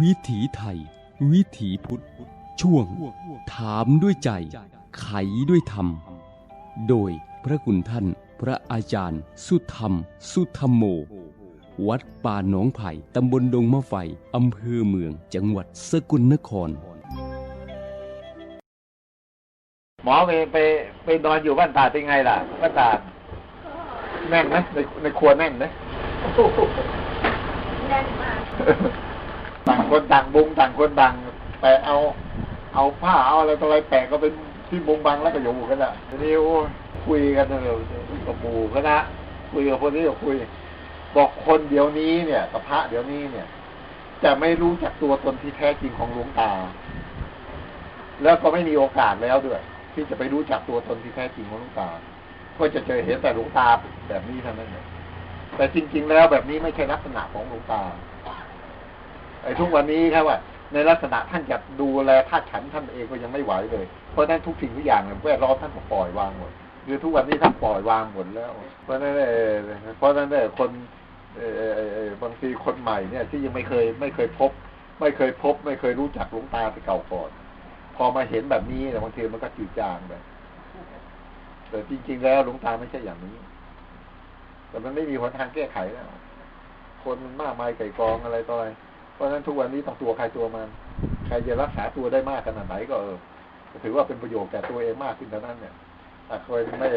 วิถีไทย วิถีพุทธ ช่วง ถามด้วยใจ ไขด้วยธรรม โดยพระคุณท่านพระอาจารย์ สุธรรม สุธรรมโม วัดป่าหนองไผ่ตำบลดงมะไฟอำเภอเมืองจังหวัดสกลนคร หมอไปไปไปนอนอยู่บ้านตาเป็นไงล่ะบ้านตาแน่นไหมในในครัวแน่นไหมแน่นมาก ต่างคนต่างบุงต่างคนต่างแปะเอา เอาผ้าเอาอะไรต่ออะไรแปะก็เป็นที่บุงบังแล้วก็อยู่กันละทีนี้โอ้คุยกันเลยกับปู่คณะคุยกับคนนี้ก็คุย บอกคนเดี๋ยวนี้เนี่ยกับพระเดี๋ยวนี้เนี่ย จะไม่รู้จักตัวตนที่แท้จริงของหลวงตา แล้วก็ไม่มีโอกาสแล้วด้วย ที่จะไปรู้จักตัวตนที่แท้จริงของหลวงตาก็จะเจอเห็นแต่หลวงตาแบบนี้เท่านั้นแต่จริง ๆ แล้วแบบนี้ไม่ใช่ลักษณะของหลวงตา ทุกวันนี้ครับว่า ในลักษณะท่านจะดูแลธาตุขันท่านเองก็ยังไม่ไหวเลย เพราะฉะนั้นทุกสิ่งทุกอย่างเนี่ยแวดล้อมท่านก็ปล่อยวางหมดคือทุกวันนี้ท่านปล่อยวางหมดแล้ว เพราะนั้นเอ่อเพราะนั้นเอ่อคนเออเออเออบางทีคนใหม่เนี่ย ที่ยังไม่เคยไม่เคยพบ ไม่เคยพบ ไม่เคยรู้จักหลวงตาแต่เก่าก่อน พอมาเห็นแบบนี้เนี่ยบางทีมันก็จืดจางไปแต่จริง ๆ แล้วหลวงตาไม่ใช่อย่างนี้ แต่มันไม่มีหนทางแก้ไขแล้ว คนมันมากมายไก่กองอะไรต่ออะไร เพราะฉะนั้นทุกวันนี้ต้องตัวใครตัวมัน ใครจะรักษาตัวได้มากขนาดไหนก็เออถือว่าเป็นประโยชน์แก่ตัวเองมากขึ้นเท่านั้นเนี่ยถ้าใครไม่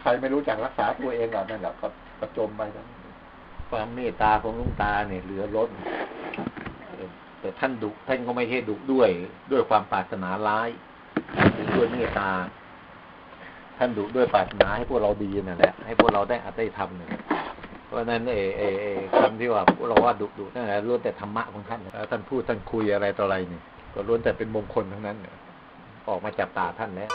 ใครไม่รู้จักรักษาตัวเองแบบนั้นแหละก็ประจมไปทั้งความเมตตาของลุงตาเนี่ยเหลือล้นแต่ท่านดุท่านก็ไม่ใช่ดุด้วย ด้วยความปรารถนาร้ายดุด้วยเมตตา ท่านดุด้วยปรารถนาให้พวกเราดีนั่นแหละให้พวกเราได้อัตได้ทำเนี่ยเพราะฉะนั้นเอเอเอ ที่ว่าเราว่าดุดุนั่นแหละล้วนแต่ธรรมะของท่านแล้วท่านพูดท่านคุยอะไรต่ออะไรนี่ก็ล้วนแต่เป็นมงคลทั้งนั้น ออกมาจากตาท่านแล้ว